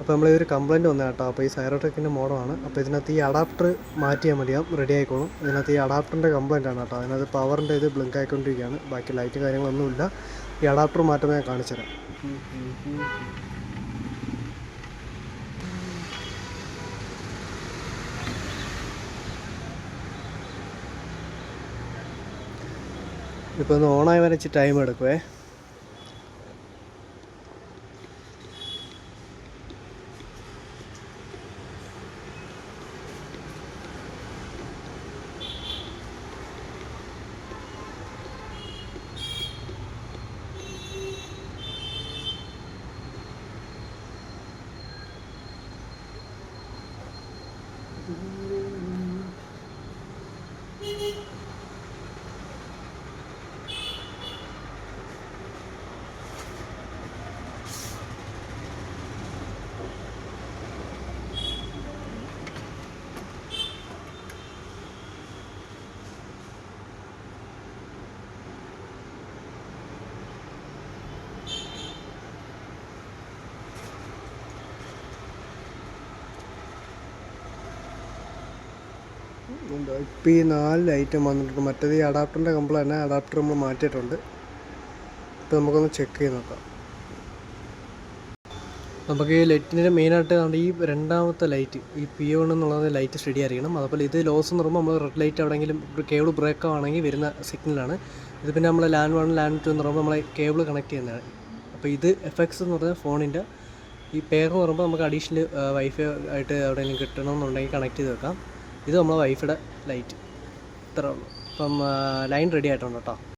അപ്പോൾ നമ്മൾ ഒരു കംപ്ലയിന്റ് വന്നത് കേട്ടോ. അപ്പോൾ ഈ സൈറോടെക്കിന്റെ മോഡമാണ് അപ്പോൾ ഇതിനകത്ത് ഈ അഡാപ്റ്റർ മാറ്റിയാൽ മതിയാവും റെഡി ആയിക്കോളും. ഇതിനകത്ത് ഈ അഡാപ്റ്ററിന്റെ കംപ്ലയിന്റ് ആണ് കേട്ടോ. അതിനകത്ത് പവറിന്റെ ഇത് ബ്ലിങ്ക് ആയിക്കൊണ്ടിരിക്കുകയാണ്. ബാക്കി ലൈറ്റ് കാര്യങ്ങളൊന്നുമില്ല ഈ അഡാപ്റ്റർ മാറ്റമേ ഞാൻ കാണിച്ചുതരാം ഇപ്പോൾ ഒന്ന് ഓണായി വരച്ച് ടൈം എടുക്കുവേ. 嗯。ഇപ്പോൾ ഈ നാല് ഐറ്റം വന്നിട്ടുണ്ട്. മറ്റേത് ഈ അഡാപ്റ്ററിന്റെ കംപ്ലൈന്റ് അഡാപ്റ്റർ നമ്മൾ മാറ്റിയിട്ടുണ്ട്. ഇപ്പോൾ നമുക്കൊന്ന് ചെക്ക് ചെയ്ത് നോക്കാം. നമുക്ക് ഈ ലൈറ്റിന്റെ മെയിനായിട്ട് നമ്മുടെ ഈ രണ്ടാമത്തെ ലൈറ്റ് ഈ പി വൺ എന്നുള്ളത് ലൈറ്റ് സ്റ്റഡി ആയിരിക്കണം. അതുപോലെ ഇത് ലോസ് എന്ന് പറയുമ്പോൾ നമ്മൾ റെഡ് ലൈറ്റ് എവിടെയെങ്കിലും കേബിൾ ബ്രേക്ക് ആണെങ്കിൽ വരുന്ന സിഗ്നലാണ് ഇത് പിന്നെ നമ്മൾ ലാൻഡ് വൺ ലാൻഡ് ടു എന്ന് പറയുമ്പോൾ നമ്മളെ കേബിൾ കണക്ട് ചെയ്യുന്നതാണ്. അപ്പോൾ ഇത് എഫക്ട്സ് എന്ന് പറഞ്ഞാൽ ഫോണിന്റെ ഈ പേർ എന്ന് പറയുമ്പോൾ നമുക്ക് അഡീഷണൽ വൈഫൈ ആയിട്ട് എവിടെയെങ്കിലും കിട്ടണമെന്നുണ്ടെങ്കിൽ കണക്ട് ചെയ്ത് വെക്കാം. ഇത് നമ്മളെ വൈഫൈയുടെ ലൈറ്റ് ഇത്ര ഉള്ളൂ. അപ്പം ലൈൻ റെഡി ആയിട്ടുണ്ട് കേട്ടോ.